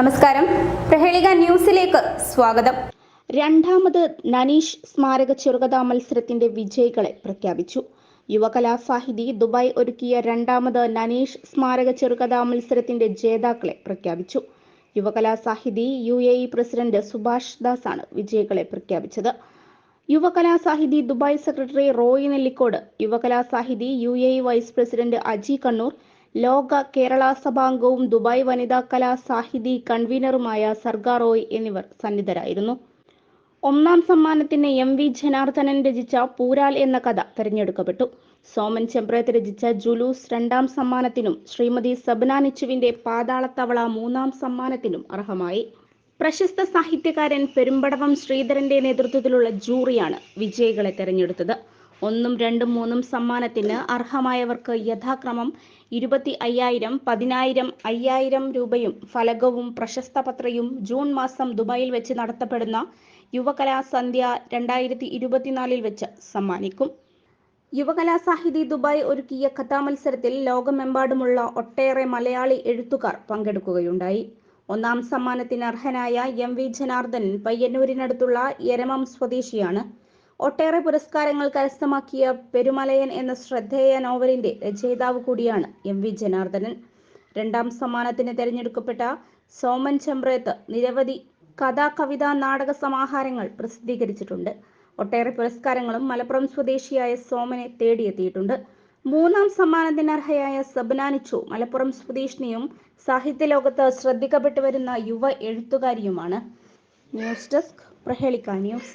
നമസ്കാരം. പ്രഹേളിക ന്യൂസിലേക്ക് സ്വാഗതം. രണ്ടാമത് നനീഷ് സ്മാരക ചെറുകഥാ മത്സരത്തിന്റെ വിജയികളെ പ്രഖ്യാപിച്ചു. യുവകലാസാഹിതി ദുബായ് ഒരുക്കിയ രണ്ടാമത് നനീഷ് സ്മാരക ചെറുകഥാ മത്സരത്തിന്റെ ജേതാക്കളെ പ്രഖ്യാപിച്ചു. Yuvakalasahithi U A E president Subhash Das ആണ് വിജയികളെ പ്രഖ്യാപിച്ചത്. Yuvakalasahithi Dubai secretary Roy Nellikode Yuvakalasahithi U A E vice president Aji Kannur ലോക കേരള സഭാംഗവും ദുബായ് വനിതാ കലാ സാഹിതി കൺവീനറുമായ സർഗാ റോയ് എന്നിവർ സന്നിധരായിരുന്നു. ഒന്നാം സമ്മാനത്തിന് എം വി ജനാർദ്ദനൻ രചിച്ച പൂരാൽ എന്ന കഥ തിരഞ്ഞെടുക്കപ്പെട്ടു. സോമൻ ചെമ്പ്രത്ത് രചിച്ച ജുലൂസ് രണ്ടാം സമ്മാനത്തിനും ശ്രീമതി സബ്ന നിച്ചുവിന്റെ പാതാളത്തവള മൂന്നാം സമ്മാനത്തിനും അർഹമായി. പ്രശസ്ത സാഹിത്യകാരൻ പെരുമ്പടവം ശ്രീധരന്റെ നേതൃത്വത്തിലുള്ള ജൂറിയാണ് വിജയികളെ തെരഞ്ഞെടുത്തത്. ഒന്നും രണ്ടും മൂന്നും സമ്മാനത്തിന് അർഹമായവർക്ക് യഥാക്രമം ഇരുപത്തി അയ്യായിരം പതിനായിരം അയ്യായിരം രൂപയും ഫലകവും പ്രശസ്ത പത്രയും ജൂൺ മാസം ദുബായിൽ വെച്ച് നടത്തപ്പെടുന്ന യുവകലാസന്ധ്യ രണ്ടായിരത്തി ഇരുപത്തിനാലിൽ വെച്ച് സമ്മാനിക്കും. യുവകലാസാഹിതി ദുബായ് ഒരുക്കിയ കഥാമത്സരത്തിൽ ലോകമെമ്പാടുമുള്ള ഒട്ടേറെ മലയാളി എഴുത്തുകാർ പങ്കെടുക്കുകയുണ്ടായി. ഒന്നാം സമ്മാനത്തിന് അർഹനായ എം വി ജനാർദ്ദനൻ പയ്യന്നൂരിനടുത്തുള്ള യരമം സ്വദേശിയാണ്. ഒട്ടേറെ പുരസ്കാരങ്ങൾ കരസ്ഥമാക്കിയ പെരുമലയൻ എന്ന ശ്രദ്ധേയ നോവലിന്റെ രചയിതാവ് കൂടിയാണ് എം വി ജനാർദ്ദനൻ. രണ്ടാം സമ്മാനത്തിന് തിരഞ്ഞെടുക്കപ്പെട്ട സോമൻ ചെമ്പ്രേത്ത് നിരവധി കഥാ കവിത നാടക സമാഹാരങ്ങൾ പ്രസിദ്ധീകരിച്ചിട്ടുണ്ട്. ഒട്ടേറെ പുരസ്കാരങ്ങളും മലപ്പുറം സ്വദേശിയായ സോമനെ തേടിയെത്തിയിട്ടുണ്ട്. മൂന്നാം സമ്മാനത്തിന് അർഹയായ സബ്നാനിച്ചു മലപ്പുറം സ്വദേശിനിയും സാഹിത്യ ലോകത്ത് ശ്രദ്ധിക്കപ്പെട്ടു വരുന്ന യുവ എഴുത്തുകാരിയുമാണ്. News desk Prahelika news.